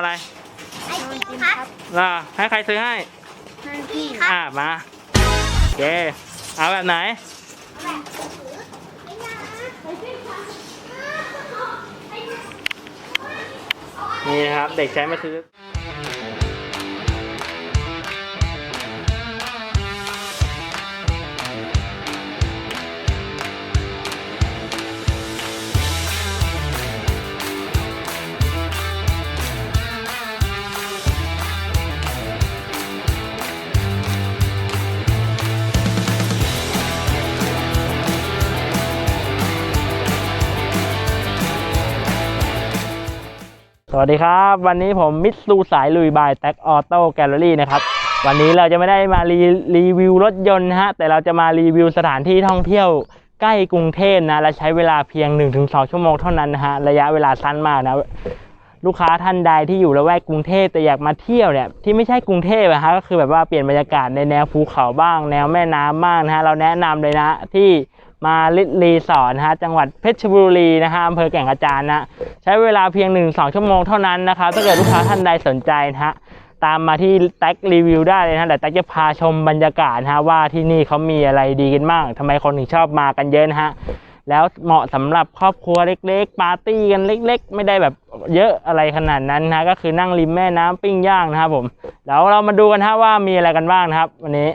อะไร ไอติมครับล่ะให้ใครซื้อให้ นั่นพี่ครับอ่ามาโอเคเอาแบบไหนแบบถือไอ้ยาไอ้พี่ครับนี่นะครับ เด็กใช้มาซื้อ สวัสดีครับ วันนี้ผมมิตซูสายลุยบายแท็กออโต้แกลเลอรี่นะครับ วันนี้เราจะไม่ได้มารีรีวิวรถยนต์ฮะ แต่เราจะมารีวิวสถานที่ท่องเที่ยวใกล้กรุงเทพนะ และใช้เวลาเพียง 1-2 ชั่วโมงเท่านั้นนะฮะ ระยะเวลาสั้นมากนะ ลูกค้าท่านใดที่อยู่ละแวกกรุงเทพแต่อยากมาเที่ยวเนี่ย ที่ไม่ใช่กรุงเทพอะฮะก็คือแบบว่าเปลี่ยนบรรยากาศในแนวภูเขาบ้าง แนวแม่น้ำบ้างนะฮะเราแนะนำเลยนะที่ มาลิรีสอร์ทนะฮะจังหวัดเพชรบุรีนะฮะอำเภอแก่งกระจานนะใช้เวลาเพียง 1-2 ชั่วโมงเท่านั้นนะครับถ้าเกิดลูกค้าท่านใดสนใจนะฮะตามมาที่แท็กรีวิวได้เลยนะแต่แท็กจะพาชมบรรยากาศนะฮะว่าที่นี่เขามีอะไรดีกันบ้างทำไมคนถึงชอบมากันเยอะนะฮะแล้วเหมาะสำหรับครอบครัวเล็กๆ ปาร์ตี้กันเล็ก ๆ ไม่ได้แบบเยอะอะไรขนาดนั้นนะก็คือนั่งริมแม่น้ำปิ้งย่างนะครับผม แล้วเรามาดูกันฮะว่ามีอะไรกันบ้างนะครับ วันนี้